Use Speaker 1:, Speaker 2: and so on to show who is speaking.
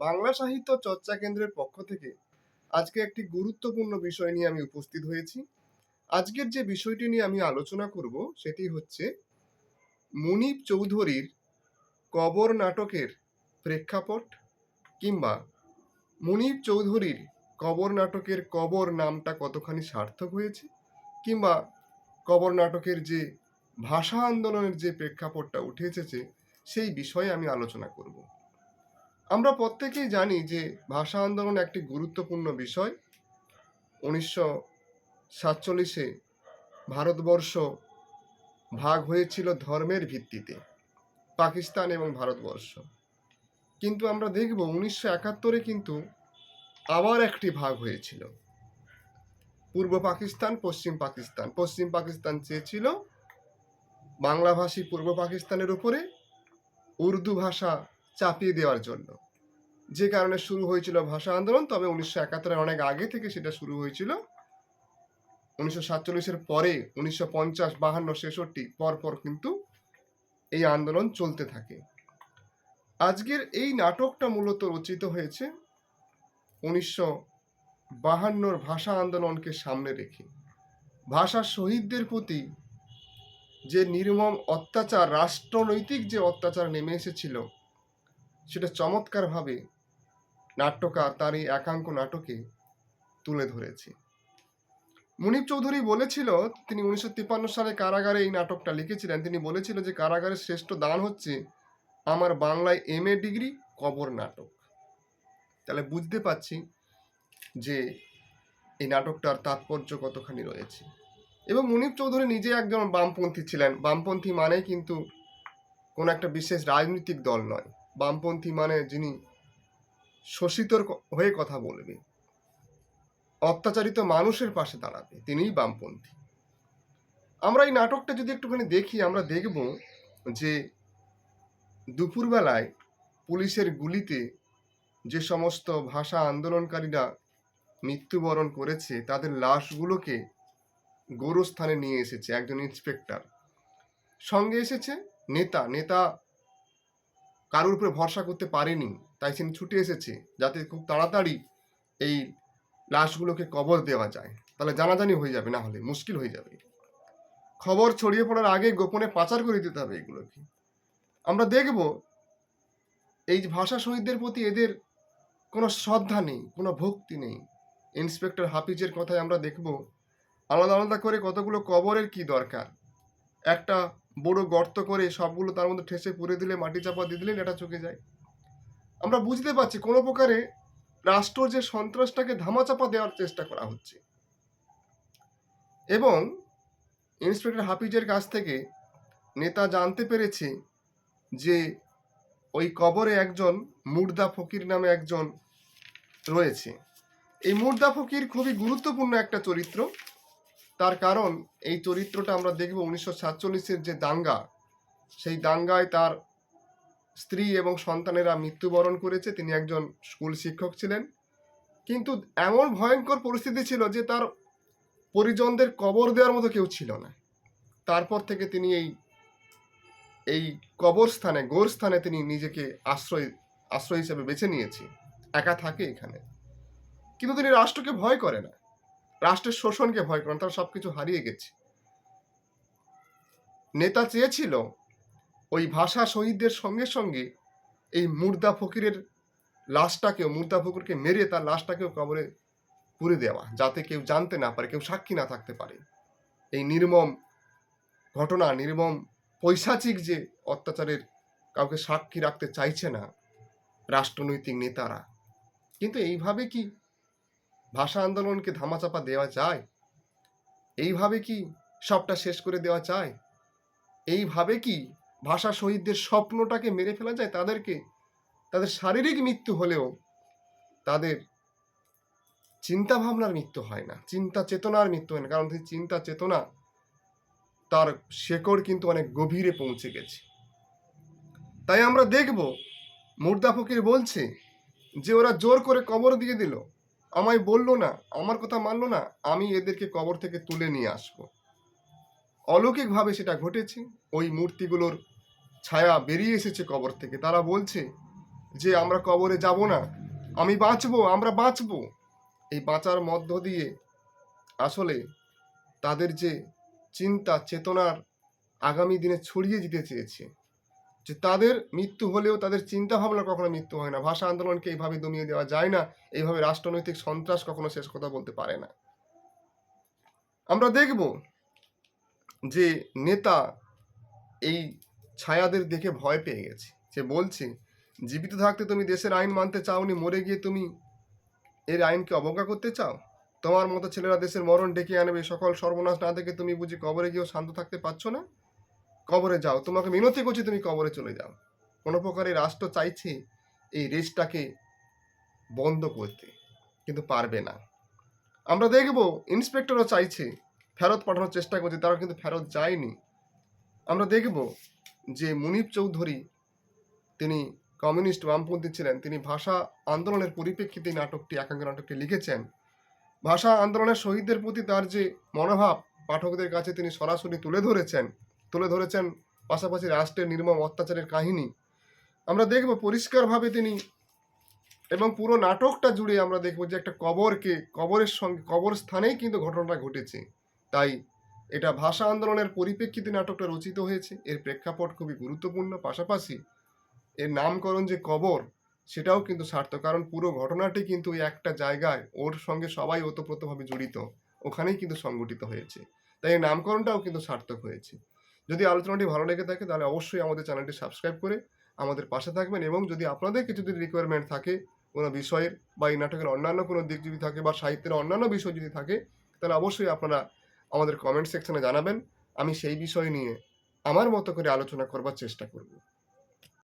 Speaker 1: বাংলা সাহিত্য চর্চা কেন্দ্রের পক্ষ থেকে আজকে একটি গুরুত্বপূর্ণ বিষয় নিয়ে আমি উপস্থিত হয়েছি। আজকের যে বিষয়টি নিয়ে আমি আলোচনা করব সেটি হচ্ছে মুনিপ চৌধুরীর কবর নাটকের প্রেক্ষাপট কিংবা মুনিপ চৌধুরীর কবর নাটকের কবর নামটা কতখানি সার্থক হয়েছে কিংবা কবর নাটকের যে ভাষা আন্দোলনের যে প্রেক্ষাপটটা উঠে এসেছে, সেই বিষয়ে আমি আলোচনা করব। আমরা প্রত্যেকেই জানি যে ভাষা আন্দোলন একটি গুরুত্বপূর্ণ বিষয়। উনিশশো সাতচল্লিশে ভারতবর্ষ ভাগ হয়েছিল ধর্মের ভিত্তিতে, পাকিস্তান এবং ভারতবর্ষ। কিন্তু আমরা দেখব উনিশশো একাত্তরে কিন্তু আবার একটি ভাগ হয়েছিল। পূর্ব পাকিস্তান, পশ্চিম পাকিস্তান। পশ্চিম পাকিস্তান চেয়েছিল বাংলাভাষী পূর্ব পাকিস্তানের উপরে উর্দু ভাষা চাপিয়ে দেওয়ার জন্য। যে কারণে শুরু হয়েছিল ভাষা আন্দোলন, তবে উনিশশো একাত্তরের অনেক আগে থেকে সেটা শুরু হয়েছিল। উনিশশো সাতচল্লিশের পরে উনিশশো পঞ্চাশ, বাহান্ন, ছেষট্টি পরপর কিন্তু এই আন্দোলন চলতে থাকে। আজকের এই নাটকটা মূলত রচিত হয়েছে উনিশশো বাহান্নর ভাষা আন্দোলনকে সামনে রেখে। ভাষা শহীদদের প্রতি যে নির্মম অত্যাচার, রাষ্ট্রনৈতিক যে অত্যাচার নেমে এসেছিল সেটা চমৎকারভাবে নাট্যকার তার এই একাঙ্ক নাটকে তুলে ধরেছে। মুনিপ চৌধুরী বলেছিল, তিনি উনিশশো তিপ্পান্ন সালে কারাগারে এই নাটকটা লিখেছিলেন। তিনি বলেছিল যে কারাগারের শ্রেষ্ঠ দান হচ্ছে আমার বাংলায় এম এ ডিগ্রি কবর নাটক। তাহলে বুঝতে পারছি যে, এই নাটকটার তাৎপর্য কতখানি রয়েছে। এবং মুনিপ চৌধুরী নিজে একজন বামপন্থী ছিলেন। বামপন্থী মানে কিন্তু কোনো একটা বিশেষ রাজনৈতিক দল নয়। বামপন্থী মানে যিনি শোষিতর হয়ে কথা বলবে, অত্যাচারিত মানুষের পাশে দাঁড়াবে, তিনিই বামপন্থী। আমরা এই নাটকটা যদি একটুখানি দেখি, আমরা দেখব যে দুপুরবেলায় পুলিশের গুলিতে যে সমস্ত ভাষা আন্দোলনকারীরা মৃত্যুবরণ করেছে, তাদের লাশগুলোকে গোরস্থানে নিয়ে এসেছে একজন ইন্সপেক্টর। সঙ্গে এসেছে নেতা নেতা কারোর উপরে ভরসা করতে পারেনি। তাই তিনি ছুটে এসেছে, যাতে খুব তাড়াতাড়ি এই লাশগুলোকে কবর দেওয়া যায়। তাহলে জানাজানি হয়ে যাবে না হলে, মুশকিল হয়ে যাবে। খবর ছড়িয়ে পড়ার আগে গোপনে পাচার করে দিতে হবে এগুলোকে। আমরা দেখব এই ভাষা শহীদদের প্রতি এদের কোনো শ্রদ্ধা নেই, কোনো ভক্তি নেই। ইন্সপেক্টর হাফিজের কথায় আমরা দেখব, আলাদা আলাদা করে কতগুলো কবরের কি দরকার? একটা বড় গর্ত করে সবগুলো তার মধ্যে ঠেসে পুরে দিলে, মাটি চাপা দিয়ে দিলে, এটা চুকে যায়। আমরা বুঝতে পারছি কোনো প্রকারে রাষ্ট্র যে সন্ত্রাসটাকে ধামাচাপা দেওয়ার চেষ্টা করা হচ্ছে। এবং ইন্সপেক্টর হাফিজের কাছ থেকে নেতা জানতে পেরেছে যে ওই কবরে একজন মুর্দা ফকির নামে একজন রয়েছে। এই মুর্দা ফকির খুবই গুরুত্বপূর্ণ একটা চরিত্র। তার কারণ এই চরিত্রটা আমরা দেখব উনিশশো সাতচল্লিশের যে দাঙ্গা, সেই দাঙ্গায় তার স্ত্রী এবং সন্তানেরা মৃত্যুবরণ করেছে। তিনি একজন স্কুল শিক্ষক ছিলেন। কিন্তু এমন ভয়ঙ্কর পরিস্থিতি ছিল যে তার পরিজনদের কবর দেওয়ার মতো কেউ ছিল না। তারপর থেকে তিনি এই এই কবরস্থানে, গোরস্থানে তিনি নিজেকে আশ্রয় আশ্রয় হিসেবে বেছে নিয়েছে। একা থাকে এখানে। কিন্তু তিনি রাষ্ট্রকে ভয় করে না। রাষ্ট্রের শোষণকে ভয় করেন, তারা সব কিছু হারিয়ে গেছে। নেতা চেয়েছিল ওই ভাষা শহীদদের সঙ্গে সঙ্গে এই মুর্দা ফকিরের লাশটাকেও, মুর্দা ফকিরকে মেরে তার লাশটাকেও কবরে পুরে দেওয়া, যাতে কেউ জানতে না পারে, কেউ সাক্ষী না থাকতে পারে। এই নির্মম ঘটনা, নির্মম পৈশাচিক যে অত্যাচারের কাউকে সাক্ষী রাখতে চাইছে না রাষ্ট্রনৈতিক নেতারা। কিন্তু এইভাবে কি ভাষা আন্দোলনকে ধামাচাপা দেওয়া যায়? এইভাবে কি সবটা শেষ করে দেওয়া যায়? এইভাবে কি ভাষা শহীদদের স্বপ্নটাকে মেরে ফেলা যায় তাদেরকে? তাদের শারীরিক মৃত্যু হলেও তাদের চিন্তা ভাবনার মৃত্যু হয় না, চিন্তা চেতনার মৃত্যু হয় না, কারণ সেই চিন্তা চেতনা তার শেকড় কিন্তু অনেক গভীরে পৌঁছে গেছে। তাই আমরা দেখব, মুর্দা ফকির বলছে যে ওরা জোর করে কবর দিয়ে দিল। আমায় বলল না, আমার কথা মানলো না, আমি এদেরকে কবর থেকে তুলে নিয়ে আসব। অলৌকিকভাবে সেটা ঘটেছে, ওই মূর্তিগুলোর ছায়া বেরিয়ে এসেছে কবর থেকে। তারা বলছে যে, আমরা কবরে যাব না, আমি বাঁচবো, আমরা বাঁচবো। এই বাঁচার মধ্য দিয়ে আসলে তাদের যে চিন্তা, চেতনার আগামী দিনে ছড়িয়ে দিতে চেয়েছে। যে তাদের মৃত্যু হলেও তাদের চিন্তা ভাবনা কখনো মৃত্যু হয় না। ভাষা আন্দোলনকে এইভাবে দমিয়ে দেওয়া যায় না, এইভাবে রাষ্ট্রনৈতিক সন্ত্রাস কখনো শেষ কথা বলতে পারে না। আমরা দেখব যে নেতা এই ছায়াদের দেখে ভয় পেয়ে গেছে। যে বলছে, জীবিত থাকতে তুমি দেশের আইন মানতে চাওনি, মরে গিয়ে তুমি এর আইনকে অবজ্ঞা করতে চাও? তোমার মতো ছেলেরা দেশের মরণ ডেকে আনবে, সকল সর্বনাশ না দেখে তুমি বুঝি কবরে গিয়েও শান্ত থাকতে পারছ না? কবরে যাও। তোমাকে মিনতি করছি, তুমি কবরে চলে যাও। কোনো প্রকারে রাষ্ট্র চাইছে এই রেসটাকে বন্ধ করতে, কিন্তু পারবে না। আমরা দেখব ইন্সপেক্টরও চাইছে ফেরত পাঠানোর চেষ্টা করছে তারা কিন্তু ফেরত যায়নি। আমরা দেখব যে মুনিপ চৌধুরী, তিনি কমিউনিস্ট বামপন্থী ছিলেন, তিনি ভাষা আন্দোলনের পরিপ্রেক্ষিতে নাটকটি একাঙ্ক নাটকটি লিখেছেন। ভাষা আন্দোলনের শহীদদের প্রতি তার যে মনোভাব, পাঠকদের কাছে তিনি সরাসরি তুলে ধরেছেন। তুলে ধরেছেন পাশাপাশি রাষ্ট্রের নির্মম অত্যাচারের কাহিনী। আমরা দেখব পরিষ্কারভাবে তিনি এবং পুরো নাটকটা জুড়ে আমরা দেখব যে একটা কবরকে, কবরের সঙ্গে, কবর স্থানেই কিন্তু ঘটনাটা ঘটেছে। তাই এটা ভাষা আন্দোলনের পরিপ্রেক্ষিতে নাটকটা রচিত হয়েছে। এর প্রেক্ষাপট খুবই গুরুত্বপূর্ণ। পাশাপাশি এর নামকরণ যে কবর, সেটাও কিন্তু সার্থক। কারণ পুরো ঘটনাটি কিন্তু একটা জায়গায় ওর সঙ্গে সবাই ওতপ্রোতভাবে জড়িত। ওখানেই কিন্তু সংগঠিত হয়েছে। তাই এই নামকরণটাও কিন্তু সার্থক হয়েছে। যদি আলোচনাটি ভালো লেগে থাকে, তাহলে অবশ্যই আমাদের চ্যানেলটি সাবস্ক্রাইব করে আমাদের পাশে থাকবেন এবং যদি আপনাদের কিছু যদি রিকোয়ারমেন্ট থাকে, কোনো বিষয়ের বা এই নাটকের অন্যান্য কোনো দিক যদি থাকে বা সাহিত্যের অন্যান্য বিষয় যদি থাকে, তাহলে অবশ্যই আপনারা আমাদের কমেন্ট সেকশনে জানাবেন। আমি সেই বিষয় নিয়ে আমার মতো করে আলোচনা করবার চেষ্টা করব।